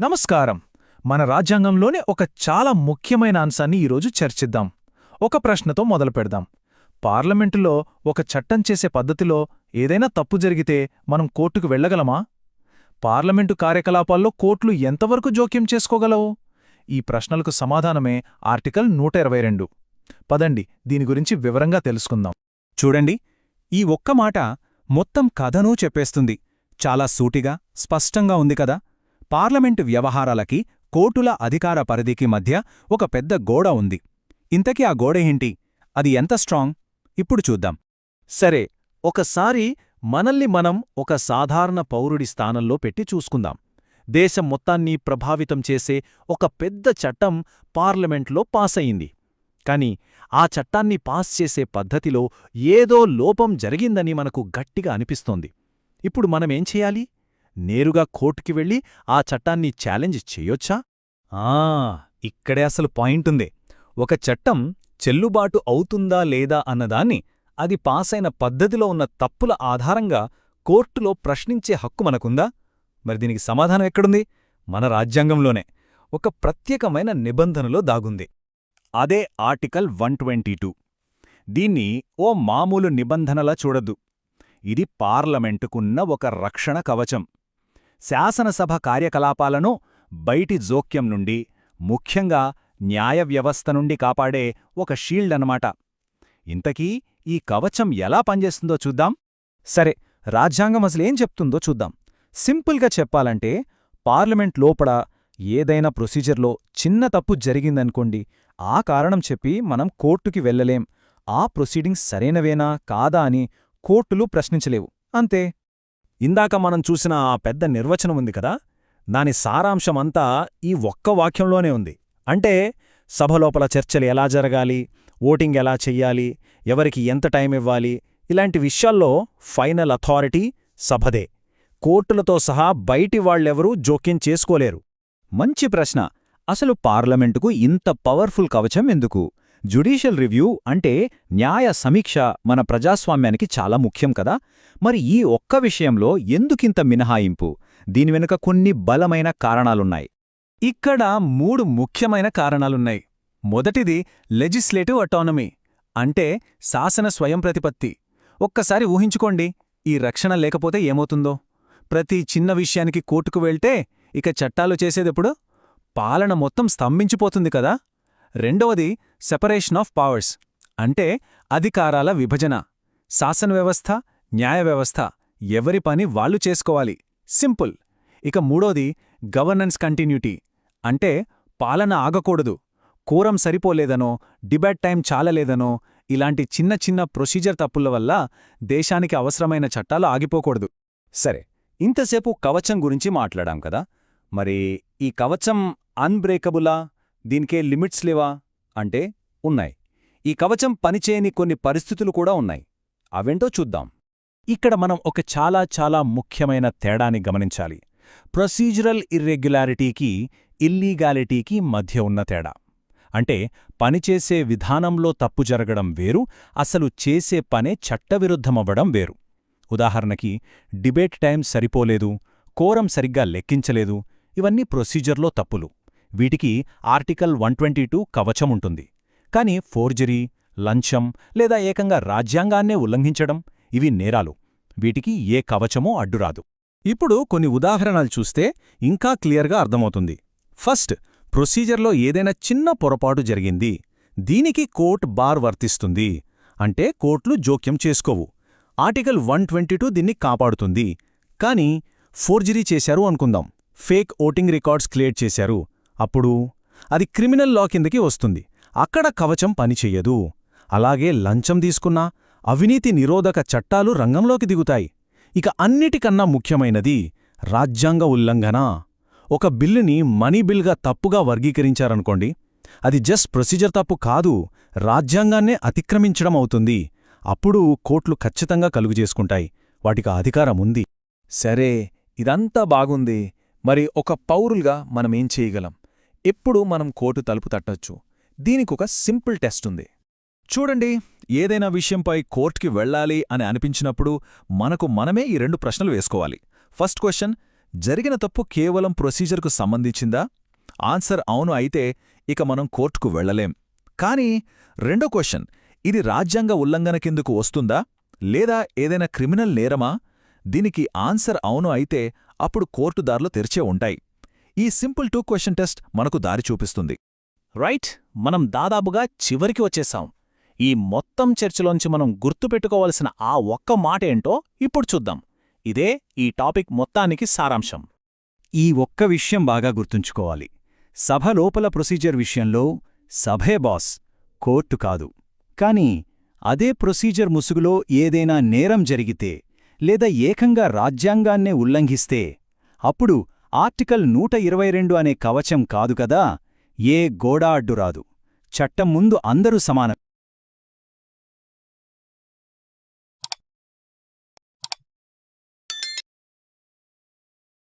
నమస్కారం. మన రాజ్యాంగంలోనే ఒక చాలా ముఖ్యమైన అంశాన్ని ఈరోజు చర్చిద్దాం. ఒక ప్రశ్నతో మొదలు పెడదాం. పార్లమెంటులో ఒక చట్టం చేసే పద్ధతిలో ఏదైనా తప్పు జరిగితే మనం కోర్టుకు వెళ్ళగలమా? పార్లమెంటు కార్యకలాపాల్లో కోర్టులు ఎంతవరకు జోక్యం చేసుకోగలవు? ఈ ప్రశ్నలకు సమాధానమే ఆర్టికల్ నూట ఇరవై రెండు. పదండి దీని గురించి వివరంగా తెలుసుకుందాం. చూడండి ఈ ఒక్క మాట మొత్తం కథనూ చెప్పేస్తుంది. చాలా సూటిగా స్పష్టంగా ఉంది కదా? పార్లమెంటు వ్యవహారాలకి కోర్టుల అధికార పరిధికి మధ్య ఒక పెద్ద గోడ ఉంది. ఇంతకీ ఆ గోడేంటి అది ఎంత స్ట్రాంగ్? ఇప్పుడు చూద్దాం. సరే ఒకసారి మనల్ని మనం ఒక సాధారణ పౌరుడి స్థానంలో పెట్టి చూసుకుందాం. దేశం మొత్తాన్ని ప్రభావితం చేసే ఒక పెద్ద చట్టం పార్లమెంట్లో పాస్ అయింది కాని ఆ చట్టాన్ని పాస్ చేసే పద్ధతిలో ఏదో లోపం జరిగిందని మనకు గట్టిగా అనిపిస్తోంది. ఇప్పుడు మనమేం చేయాలి? నేరుగా కోర్టుకి వెళ్ళి ఆ చట్టాన్ని ఛాలెంజ్ చెయ్యొచ్చా ఆ ఇక్కడే అసలు పాయింటుంది. ఒక చట్టం చెల్లుబాటు అవుతుందా లేదా అన్నదాన్ని అది పాసైన పద్ధతిలో ఉన్న తప్పుల ఆధారంగా కోర్టులో ప్రశ్నించే హక్కు మనకుందా? మరి దీనికి సమాధానం ఎక్కడుంది? మన రాజ్యాంగంలోనే. ఒక ప్రత్యేకమైన నిబంధనలో దాగుంది. అదే ఆర్టికల్ వన్ దీన్ని ఓ మామూలు నిబంధనలా చూడద్దు. ఇది పార్లమెంటుకున్న ఒక రక్షణ కవచం. శాసనసభ కార్యకలాపాలను బయటి జోక్యం నుండి ముఖ్యంగా న్యాయ వ్యవస్థ నుండి కాపాడే ఒక షీల్డ్ అన్నమాట. ఇంతకీ ఈ కవచం ఎలా పనిచేస్తుందో చూద్దాం. సరే రాజ్యాంగం అసలేం చెప్తుందో చూద్దాం. సింపుల్గా చెప్పాలంటే పార్లమెంట్ లోపల ఏదైనా ప్రొసీజర్లో చిన్న తప్పు జరిగిందనుకోండి ఆ కారణం చెప్పి మనం కోర్టుకి వెళ్ళలేం. ఆ ప్రొసీడింగ్స్ సరైనవేనా కాదా అని కోర్టులు ప్రశ్నించలేవు. అంతే. ఇందాక మనం చూసిన ఆ పెద్ద నిర్వచనం ఉంది కదా? దాని సారాంశమంతా ఈ ఒక్క వాక్యంలోనే ఉంది. అంటే సభలోపల చర్చలు ఎలా జరగాలి? ఓటింగ్ ఎలా చెయ్యాలి? ఎవరికి ఎంత టైం ఇవ్వాలి? ఇలాంటి విషయాల్లో ఫైనల్ అథారిటీ సభదే. కోర్టులతో సహా బయటి వాళ్ళెవరూ జోక్యం చేసుకోలేరు. మంచి ప్రశ్న. అసలు పార్లమెంటుకు ఇంత పవర్ఫుల్ కవచం ఎందుకు? జ్యుడీషియల్ రివ్యూ అంటే న్యాయ సమీక్ష మన ప్రజాస్వామ్యానికి చాలా ముఖ్యం కదా? మరి ఈ ఒక్క విషయంలో ఎందుకింత మినహాయింపు? దీని వెనుక కొన్ని బలమైన కారణాలున్నాయి. ఇక్కడ మూడు ముఖ్యమైన కారణాలున్నాయి. మొదటిది లెజిస్లేటివ్ అటానమీ అంటే శాసన స్వయం ప్రతిపత్తి. ఒక్కసారి ఊహించుకోండి ఈ రక్షణ లేకపోతే ఏమవుతుందో? ప్రతి చిన్న విషయానికి కోర్టుకు వెళ్తే ఇక చట్టాలు చేసేదెప్పుడు? పాలన మొత్తం స్తంభించిపోతుంది కదా? రెండవది సెపరేషన్ ఆఫ్ పవర్స్ అంటే అధికారాల విభజన. శాసన వ్యవస్థ న్యాయ వ్యవస్థ. ఎవరి పని వాళ్ళు చేసుకోవాలి. సింపుల్ ఇక మూడోది గవర్నెన్స్ కంటిన్యూటీ అంటే పాలన ఆగకూడదు. కోరం సరిపోలేదనో డిబేట్ టైం చాలలేదనో ఇలాంటి చిన్న చిన్న ప్రొసీజర్ తప్పుల వల్ల దేశానికి అవసరమైన చట్టాలు ఆగిపోకూడదు. సరే ఇంతసేపు కవచం గురించి మాట్లాడాం కదా. మరి ఈ కవచం అన్బ్రేకబులా దీనికే లిమిట్స్ లేవా? అంటే ఉన్నాయి. ఈ కవచం పనిచేయని కొన్ని పరిస్థితులు కూడా ఉన్నాయి. అవేంటో చూద్దాం. ఇక్కడ మనం ఒక చాలా చాలా ముఖ్యమైన తేడాని గమనించాలి. ప్రొసీజరల్ ఇర్రెగ్యులారిటీకి ఇల్లీగాలిటీకి మధ్య ఉన్న తేడా. అంటే పనిచేసే విధానంలో తప్పు జరగడం వేరు అసలు చేసే పనే చట్టవిరుద్ధమవ్వడం వేరు. ఉదాహరణకి డిబేట్ టైం సరిపోలేదు కోరం సరిగ్గా లెక్కించలేదు ఇవన్నీ ప్రొసీజర్లో తప్పులు. వీటికి ఆర్టికల్ వన్ కవచముంటుంది. కాని ఫోర్జరీ లంచం లేదా ఏకంగా రాజ్యాంగాన్నే ఉల్లంఘించడం ఇవి నేరాలు. వీటికి ఏ కవచమో అడ్డురాదు. ఇప్పుడు కొన్ని ఉదాహరణలు చూస్తే ఇంకా క్లియర్గా అర్థమవుతుంది. ఫస్ట్ ప్రొసీజర్లో ఏదైనా చిన్న పొరపాటు జరిగింది. దీనికి కోర్ట్ బార్ వర్తిస్తుంది. అంటే కోర్టులు జోక్యం చేసుకోవు. ఆర్టికల్ వన్ దీన్ని కాపాడుతుంది. కాని ఫోర్జరీ చేశారు అనుకుందాం. ఫేక్ ఓటింగ్ రికార్డ్స్ క్రియేట్ చేశారు. అప్పుడు అది క్రిమినల్ లా కిందకి వస్తుంది. అక్కడ కవచం పనిచెయ్యదు అలాగే లంచం తీసుకున్నా అవినీతి నిరోధక చట్టాలు రంగంలోకి దిగుతాయి. ఇక అన్నిటికన్నా ముఖ్యమైనది రాజ్యాంగ ఉల్లంఘన. ఒక బిల్లుని మనీ బిల్గా తప్పుగా వర్గీకరించారనుకోండి అది జస్ట్ ప్రొసీజర్ తప్పు కాదు రాజ్యాంగాన్నే అతిక్రమించడం అవుతుంది. అప్పుడు కోట్లు ఖచ్చితంగా కలుగుజేసుకుంటాయి వాటికి అధికారముంది సరే ఇదంతా బాగుంది. మరి ఒక పౌరులుగా మనమేం చేయగలం? ఎప్పుడు మనం కోర్టు తలుపు తట్టొచ్చు. దీనికొక సింపుల్ టెస్ట్ ఉంది చూడండి ఏదైనా విషయంపై కోర్టుకి వెళ్ళాలి అని అనిపించినప్పుడు మనకు మనమే ఈ రెండు ప్రశ్నలు వేసుకోవాలి. ఫస్ట్ క్వశ్చన్ జరిగిన తప్పు కేవలం ప్రొసీజర్కు సంబంధించిందా? ఆన్సర్ అవును అయితే ఇక మనం కోర్టుకు వెళ్ళలేం. కానీ రెండో క్వశ్చన్ ఇది రాజ్యాంగ ఉల్లంఘన కిందకు వస్తుందా? లేదా ఏదైనా క్రిమినల్ నేరమా? దీనికి ఆన్సర్ అవును అయితే అప్పుడు కోర్టు దారులు తెరిచే ఉంటాయి. ఈ సింపుల్ టూ క్వశ్చన్ టెస్ట్ మనకు దారి చూపిస్తుంది. రైట్ మనం దాదాపుగా చివరికి వచ్చేసాం. ఈ మొత్తం చర్చలోంచి మనం గుర్తుపెట్టుకోవలసిన ఆ ఒక్క మాట ఏంటో ఇప్పుడు చూద్దాం. ఇదే ఈ టాపిక్ మొత్తానికి సారాంశం. ఈ ఒక్క విషయం బాగా గుర్తుంచుకోవాలి. సభ లోపల ప్రొసీజర్ విషయంలో సభే బాస్ కోర్టు కాదు. కాని అదే ప్రొసీజర్ ముసుగులో ఏదైనా నేరం జరిగితే లేదా ఏకంగా రాజ్యాంగాన్నే ఉల్లంఘిస్తే అప్పుడు ఆర్టికల్ నూట ఇరవై రెండు అనే కవచం కాదు కదా? ఏ గోడా అడ్డురాదు చట్టం ముందు అందరూ సమానం.